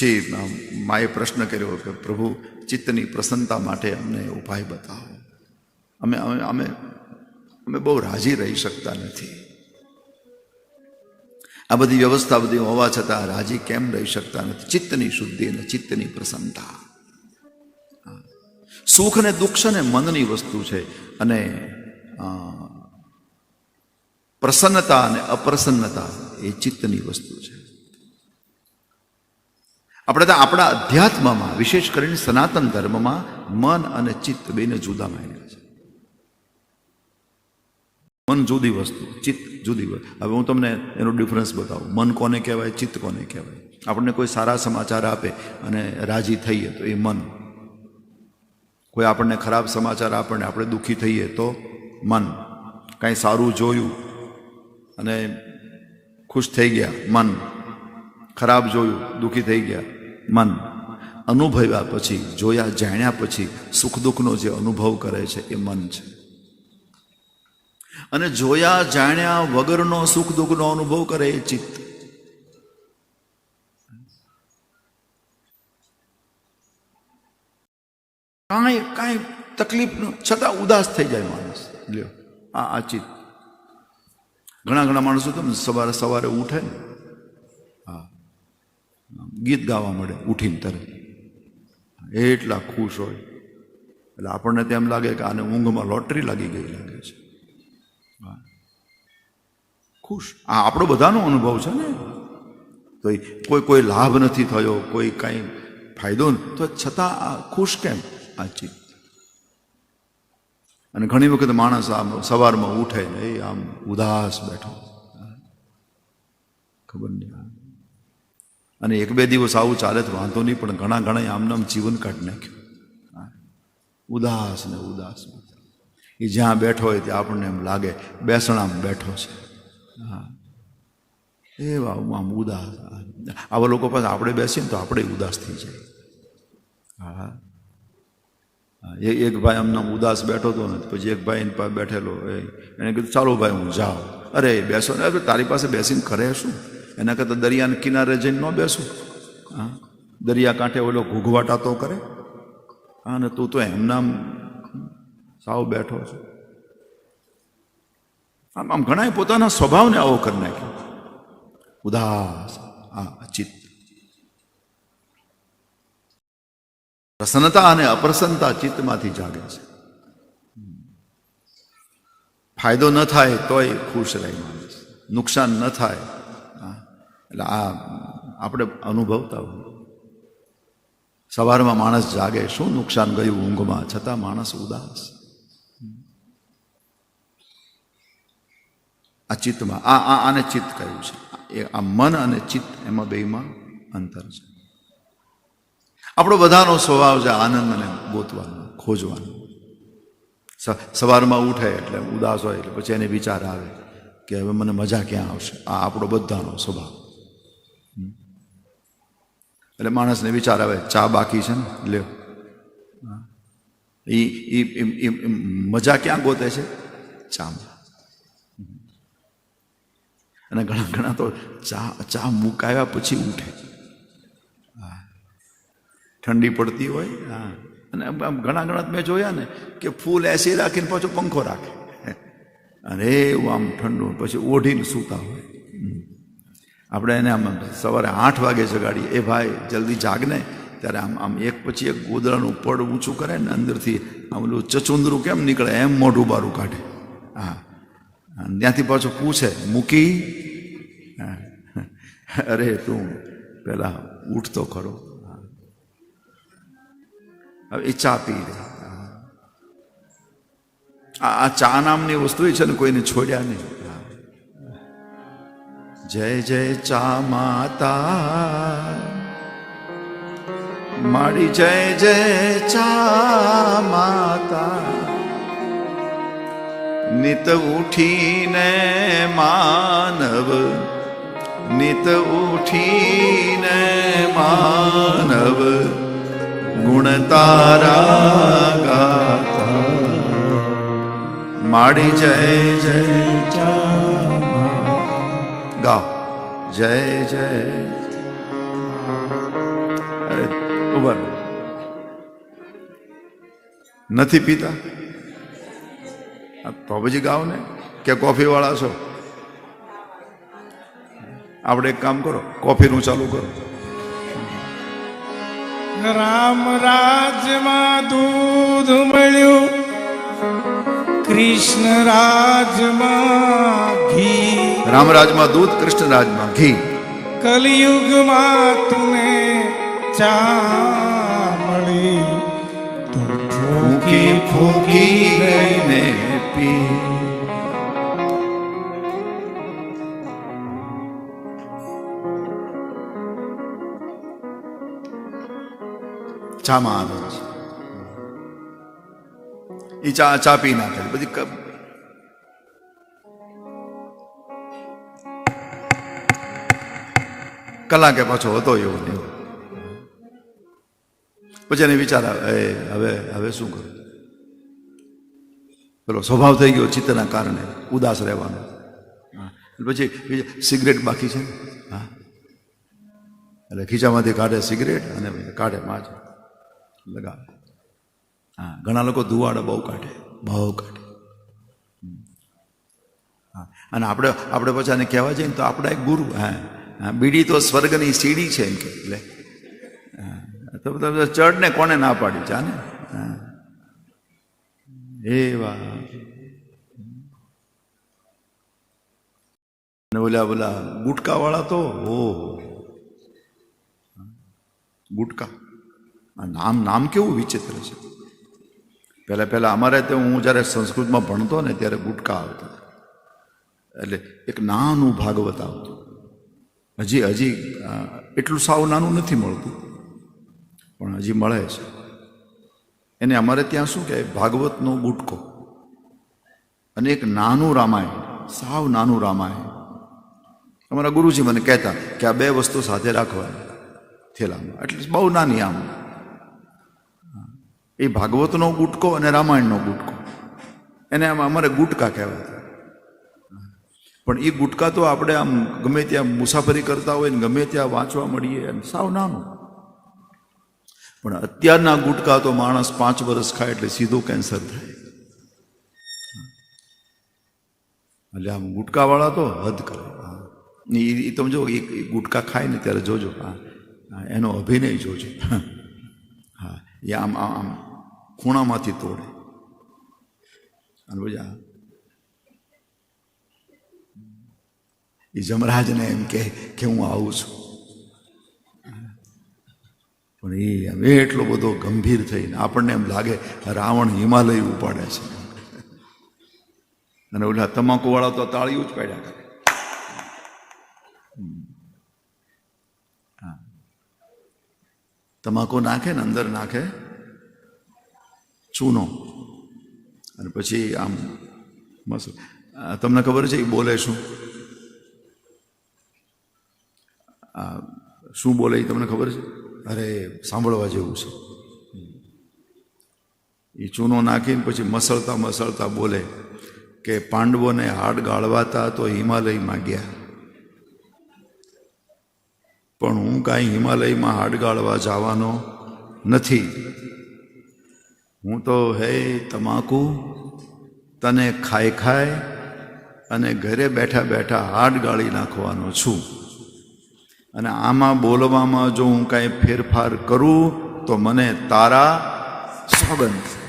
પછી માએ પ્રશ્ન કર્યો કે, પ્રભુ, ચિત્તની પ્રસન્નતા માટે અમને ઉપાય બતાવો. અમે અમે અમે અમે બહુ રાજી રહી શકતા નથી. આ બધી વ્યવસ્થા બધી હોવા છતાં રાજી કેમ રહી શકતા નથી? ચિત્તની શુદ્ધિ અને ચિત્તની પ્રસન્નતા. સુખ અને દુઃખ છે ને મનની વસ્તુ છે અને પ્રસન્નતા અને અપ્રસન્નતા એ ચિત્તની વસ્તુ છે. આપણે તો આપણા અધ્યાત્મમાં, વિશેષ કરીને સનાતન ધર્મમાં, મન અને ચિત્ત બેને જુદા માન્યા છે. મન જુદી વસ્તુ, ચિત્ત જુદી વસ્તુ. હવે હું તમને એનો ડિફરન્સ બતાવું. મન કોને કહેવાય? ચિત્ત કોને કહેવાય? આપણને કોઈ સારા સમાચાર આપે અને રાજી થઈએ તો એ મન. કોઈ આપણને ખરાબ સમાચાર આપણને આપણે દુઃખી થઈએ તો મન. કાંઈ સારું જોયું અને ખુશ થઈ ગયા, મન. ખરાબ જોયું, દુઃખી થઈ ગયા મન અનુભવ્યા પછી, જોયા, જાણ્યા પછી સુખ દુઃખનો જે અનુભવ કરે છે એ મન છે. અને જોયા, જાણ્યા વગરનો સુખ દુઃખનો અનુભવ કરે એ ચિત્ત. કાંઈ કાંઈ તકલીફ છતાં ઉદાસ થઈ જાય માણસ. લ્યો, આ આ ચિત્ત. ઘણા ઘણા માણસો તમે સવારે સવારે ઉઠે ને ગીત ગાવા મળે ઉઠીને તરત. એટલા ખુશ હોય. એટલે આપણને તેમ લાગે કે આને ઊંઘમાં લોટરી લાગી ગઈ લાગે છે. ખુશ. આ આપણો બધાનો અનુભવ છે ને. તો કોઈ કોઈ લાભ નથી થયો, કોઈ કાંઈ ફાયદો તો છતાં આ ખુશ કેમ? આ ચિત્ત. અને ઘણી વખત માણસ આમ સવારમાં ઉઠે ને એ આમ ઉદાસ બેઠો. ખબર નહીં. અને એક બે દિવસ આવું ચાલે તો વાંધો નહીં, પણ ઘણા ઘણા આમને આમ જીવન કાઢી નાખ્યું. ઉદાસ ને ઉદાસ. એ જ્યાં બેઠો હોય ત્યાં આપણને એમ લાગે, બેસણામ બેઠો છે. હા. એવા આમ ઉદાસ. આવા લોકો પાસે આપણે બેસીએ ને તો આપણે ઉદાસ થઈ જાય હા. એ એક ભાઈ આમનામ ઉદાસ બેઠો હતો ને, પછી એક ભાઈ એની પાસે બેઠેલો એને કીધું, ચાલો ભાઈ, હું જાઉં. અરે, બેસો ને તારી પાસે બેસીને કરે શું? એના કરતાં દરિયાના કિનારે જઈને ન બેસું. હા? દરિયા કાંઠે ઓલો ઘૂઘવાટા તો કરે. હા ને તું તો એમનામ સાવ બેઠો છે. આમ આમ ઘણા પોતાના સ્વભાવને આવો કરી નાખ્યો. ઉદાસ, હા ચિત્ત પ્રસન્નતા અને અપ્રસન્નતા ચિત્તમાંથી જાગે છે. ફાયદો ન થાય તોય ખુશ રહે માણસ નુકસાન ન થાય. એટલે આ આપણે અનુભવતા હોય સવારમાં માણસ જાગે, શું નુકસાન ગયું ઊંઘમાં? છતાં માણસ ઉદાસ. આ ચિત્તમાં, આ આ, આને ચિત્ત કહ્યું છે. એ, આ મન અને ચિત્ત એમાં બેમાં અંતર છે. આપણો બધાનો સ્વભાવ છે આનંદને ગોતવાનો, ખોજવાનો. સવારમાં ઉઠે એટલે ઉદાસ હોય, એટલે પછી એને વિચાર આવે કે હવે મને મજા ક્યાં આવશે? આ આપણો બધાનો સ્વભાવ. એટલે માણસને વિચાર આવે, ચા બાકી છે ને? લ્યો. ઈ મજા ક્યાં ગોતે છે? ચામાં. અને ઘણા ઘણા તો ચા ચા મુકાવ્યા પછી ઉઠે. ઠંડી પડતી હોય, હા. અને આમ ઘણા ઘણા મેં જોયા ને કે ફૂલ એસી રાખીને પાછો પંખો રાખે. અને એવું આમ ઠંડુ, પછી ઓઢીને સૂતા હોય. આપણે એને આમ સવારે આઠ વાગે જગાડીએ. એ ભાઈ, જલ્દી જાગને ત્યારે આમ આમ એક પછી એક ગોદડાનું પડ ઊંચું કરે ને અંદરથી આમ પેલું ચચુંદરું કેમ નીકળે, એમ મોઢું બારું કાઢે. હા. ત્યાંથી પાછું પૂછે, મૂકી. અરે, તું પેલા ઉઠતો ખરો. હવે એ ચા પી લે. આ ચા નામની વસ્તુ છે ને, કોઈને છોડ્યા નહીં. જય જય ચા માતા. મારી જય જય ચા માતા. નિત ઉઠીને માનવ, નિત ઉઠીને માનવ, ગુણ તારા ગાતા. માડી જય જય ગાઓ જય જય. ઊભા નથી પીતા? તો પછી ગાઓ ને કે કોફી વાળા છો? આપણે એક કામ કરો કોફીનું ચાલુ કરો. રામ રાજમાં દૂધ મળ્યું કૃષ્ણ રાજમાં રામરાજમાં દૂધ કૃષ્ણ રાજમાં ઘી. કલયુગમાં તુને ચા મળી ફૂકી ફૂંકી લઈને પી. ચામાં આવે છે. એ ચા ચા પી નાખે બધી કલાકે પાછો હતો એવો નહીં. પછી એને વિચાર આવે, એ, હવે હવે શું કરું? પેલો સ્વભાવ થઈ ગયો ચિત્તના કારણે, ઉદાસ રહેવાનો. પછી સિગરેટ બાકી છે હા. એટલે ખીચામાંથી કાઢે સિગરેટ અને કાઢે માજ લગાવે. હા, ઘણા લોકો ધુવાડો બહુ કાઢે બહુ કાઢે. અને આપણે આપણે પછી આને કહેવા જઈએ ને તો આપણા એક ગુરુ, હા. બીડી તો સ્વર્ગની સીડી છે એમ કે એટલે હા, તો બધા ચડ ને કોને ના પાડી ચાને હા. એવા ઓલા ઓલા ગુટકા વાળા તો ઓહો ગુટકા. નામ નામ કેવું વિચિત્ર છે. પહેલાં પહેલાં અમારે તો હું જ્યારે સંસ્કૃતમાં ભણતો ને ત્યારે ગુટકા આવતા એટલે એક નાનું ભાગવત આવતું. હજી હજી એટલું સાવ નાનું નથી મળતું, પણ હજી મળે છે. એને અમારે ત્યાં શું કહે ભાગવતનો ગુટકો અને એક નાનું રામાયણ, સાવ નાનું રામાયણ. અમારા ગુરુજી મને કહેતા કે આ બે વસ્તુ સાથે રાખવાની થેલામાં. એટલે બહુ નાની આમ. એ ભાગવતનો ગુટકો અને રામાયણનો ગુટકો એને અમારે ગુટકા કહેવાતા. પણ એ ગુટકા તો આપણે આમ ગમે ત્યાં મુસાફરી કરતા હોય ને ગમે ત્યાં વાંચવા મળીએ એમ. સાવ નાનું. પણ અત્યારના ગુટકા તો માણસ પાંચ વર્ષ ખાય એટલે સીધું કેન્સર થાય. એટલે આમ ગુટકાવાળા તો હદ કરે. એ તમે જો એ એ ગુટકા ખાય ને ત્યારે જોજો. હા. એનો અભિનય જોજો. હા. એ આમ આમ આમ ખૂણામાંથી તોડે. અને પછી એ જમરાજને એમ કહે કે હું આવું છું. પણ એ એમ એટલો બધો ગંભીર થઈને આપણને એમ લાગે રાવણ હિમાલય ઉપાડે છે. અને ઓલા તમાકુવાળા તો તાળીઓ જ પાડ્યા કરે. તમાકુ નાખે ને અંદર નાખે ચૂનો. અને પછી આમ મસ્ત. તમને ખબર છે એ બોલે શું આ શું બોલે એ તમને ખબર છે? અરે સાંભળવા જેવું છે. એ ચૂનો નાખીને પછી મસળતા મસળતા બોલે કે પાંડવોને હાડ ગાળવાતા તો હિમાલયમાં ગયા. પણ હું કાંઈ હિમાલયમાં હાડ ગાળવા જવાનો નથી. હું તો હે તમાકુ તને ખાય ખાય અને ઘરે બેઠા બેઠા હાડ ગાળી નાખવાનો છું. અને આમાં બોલવામાં જો હું કાંઈ ફેરફાર કરું તો મને તારા સોગંદ